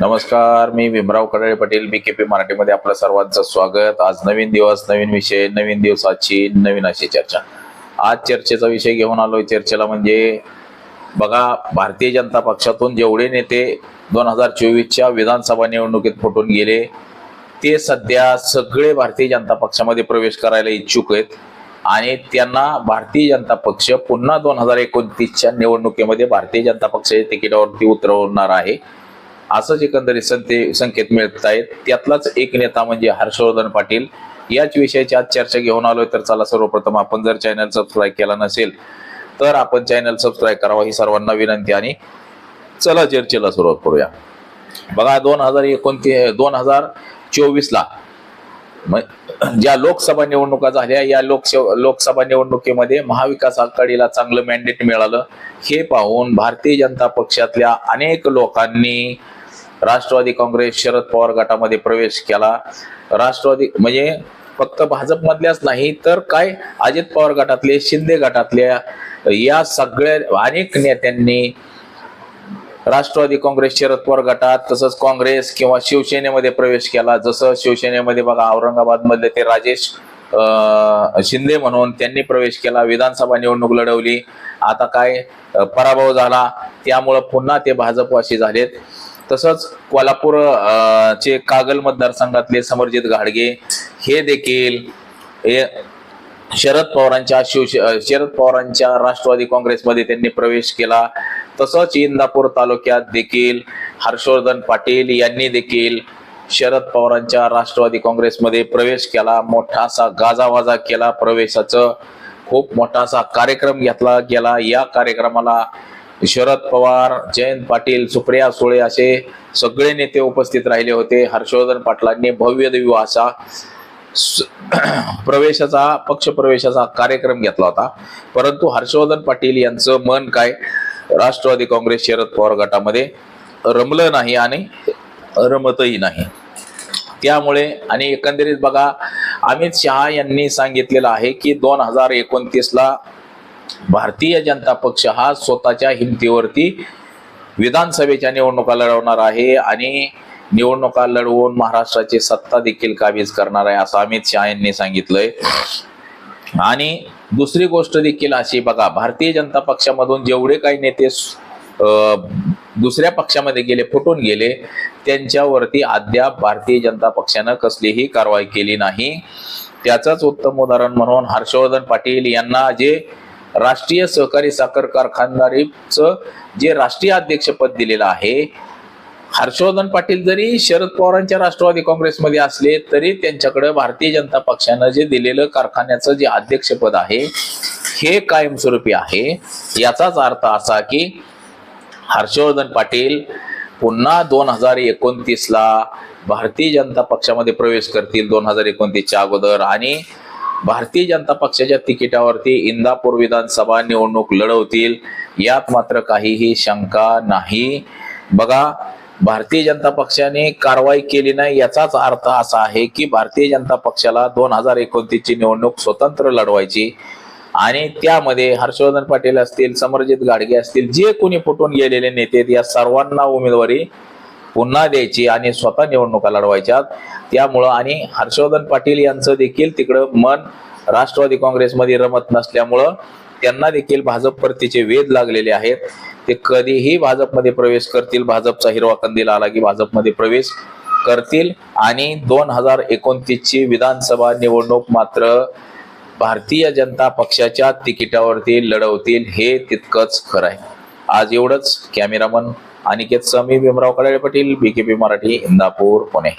नमस्कार मी Bhimrao Kadale Patel B K P मराठीमध्ये आपलं सर्वांचं स्वागत. आज नवीन दिवस नवीन विषय नवीन दिवसाची नवीन अशी चर्चा. आज चर्चेचा विषय घेऊन आलोय. चर्चेला म्हणजे बघा भारतीय जनता पक्षातून जेवढे नेते दोन हजार चोवीसच्या विधानसभा निवडणुकीत फुटून गेले ते सध्या सगळे भारतीय जनता पक्षामध्ये प्रवेश करायला इच्छुक आहेत. आणि त्यांना भारतीय जनता पक्ष पुन्हा दोन हजार एकोणतीसच्या निवडणुकीमध्ये भारतीय जनता पक्षाच्या तिकिटावरती उतरवणार आहे. असंच एकंदरीत संते संकेत मिळत आहेत त्यातलाच एक नेता म्हणजे हर्षवर्धन पाटील. याच विषयाची आज चर्चा घेऊन आलोय. तर चला सर्वप्रथम आपण जर चॅनल सबस्क्राईब केला नसेल तर आपण चॅनल सबस्क्राईब करावा ही सर्वांना विनंती आणि चला चर्चेला सुरुवात करूया. बघा दोन हजार एकोणती दोन हजार चोवीसला ज्या लोकसभा निवडणुका झाल्या या लोकसेवा लोकसभा निवडणुकीमध्ये महाविकास आघाडीला चांगलं मॅन्डेट मिळालं. हे पाहून भारतीय जनता पक्षातल्या अनेक लोकांनी राष्ट्रवादी काँग्रेस शरद पवार गटामध्ये प्रवेश केला. राष्ट्रवादी म्हणजे फक्त भाजपमधल्याच नाही तर काय अजित पवार गटातले शिंदे गटातल्या या सगळ्या अनेक नेत्यांनी राष्ट्रवादी काँग्रेस शरद पवार गटात तसंच काँग्रेस किंवा शिवसेनेमध्ये प्रवेश केला. जसं शिवसेनेमध्ये बघा औरंगाबाद मधले ते राजेश शिंदे म्हणून त्यांनी प्रवेश केला. विधानसभा निवडणूक लढवली. आता काय पराभव झाला. त्यामुळं पुन्हा ते भाजपवाशी झालेत. तसंच कोल्हापूर चे कागल मतदारसंघातले समरजित घाडगे हे देखील हे शरद पवारांच्या शिव शरद पवारांच्या राष्ट्रवादी काँग्रेसमध्ये त्यांनी प्रवेश केला. तसंच इंदापूर तालुक्यात देखील हर्षवर्धन पाटील यांनी देखील शरद पवारांच्या राष्ट्रवादी काँग्रेसमध्ये प्रवेश केला. मोठासा गाजावाजा केला प्रवेशाचं. खूप मोठासा कार्यक्रम घेतला गेला. या कार्यक्रमाला शरद पवार जयंत पाटील सुप्रिया सुळे असे सगळे नेते उपस्थित राहिले होते. हर्षवर्धन पाटलांनी भव्य दिव्य असा स- प्रवेशाचा पक्ष प्रवेशाचा कार्यक्रम घेतला होता. परंतु हर्षवर्धन पाटील यांचं मन काय? राष्ट्रवादी काँग्रेस शरद पवार गटामध्ये रमलं नाही आणि रमतही नाही. त्यामुळे आणि एकंदरीत बघा अमित शहा यांनी सांगितलेलं आहे की दोन हजार एकोणतीसला भारतीय जनता पक्ष हा स्वतःच्या हिमतीवरती विधानसभेच्या निवडणुका लढवणार आहे आणि निवडणुका लढवून महाराष्ट्राची सत्ता देखील काबीज करणार आहे असं अमित शहा यांनी सांगितलंय. आणि दुसरी गोष्ट देखील अशी बघा भारतीय जनता पक्षामधून जेवढे काही नेते दुसऱ्या पक्षामध्ये गेले फुटून गेले त्यांच्यावरती अद्याप भारतीय जनता पक्षानं कसलीही कारवाई केली नाही. त्याचंच उत्तम उदाहरण म्हणून हर्षवर्धन पाटील यांना जे राष्ट्रीय सहकारी साखर कारखानदारीचं जे राष्ट्रीय अध्यक्षपद दिलेलं आहे हर्षवर्धन पाटील जरी शरद पवारांच्या राष्ट्रवादी काँग्रेसमध्ये असले तरी त्यांच्याकडे भारतीय जनता पक्षानं जे दिलेलं कारखान्याचं जे अध्यक्षपद आहे हे कायमस्वरूपी आहे. याचाच अर्थ असा की हर्षवर्धन पाटील पुन्हा दोन हजार एकोणतीसला भारतीय जनता पक्षामध्ये प्रवेश करतील दोन हजार एकोणतीसच्या अगोदर आणि भारतीय जनता पक्षाच्या तिकिटावरती इंदापूर विधानसभा निवडणूक लढवतील यात मात्र काहीही शंका नाही. बघा भारतीय जनता पक्षाने कारवाई केली नाही याचाच अर्थ असा आहे की भारतीय जनता पक्षाला दोन हजार एकोणतीसची निवडणूक स्वतंत्र लढवायची आणि त्यामध्ये हर्षवर्धन पाटील असतील समरजित गाडगे असतील जे कोणी फुटून गेलेले नेते या सर्वांना उमेदवारी पुन्हा द्यायची आणि स्वतः निवडणुका लढवायच्या त्यामुळं आणि हर्षवर्धन पाटील यांचं देखील तिकडं मन राष्ट्रवादी काँग्रेसमध्ये रमत नसल्यामुळं त्यांना देखील भाजप परतीचे वेध लागलेले आहेत. ते कधीही भाजपमध्ये प्रवेश करतील. भाजपचा हिरवा कंदील आला की भाजपमध्ये प्रवेश करतील. आणि दोन हजार एकोणतीसची विधानसभा निवडणूक मात्र भारतीय जनता पक्षाच्या तिकिटावरती लढवतील हे तितकंच खरं आहे. आज एवढंच. Cameraman Aniket Sami Bhimrao Kadale Patil BKP Marathi Indapur Pune.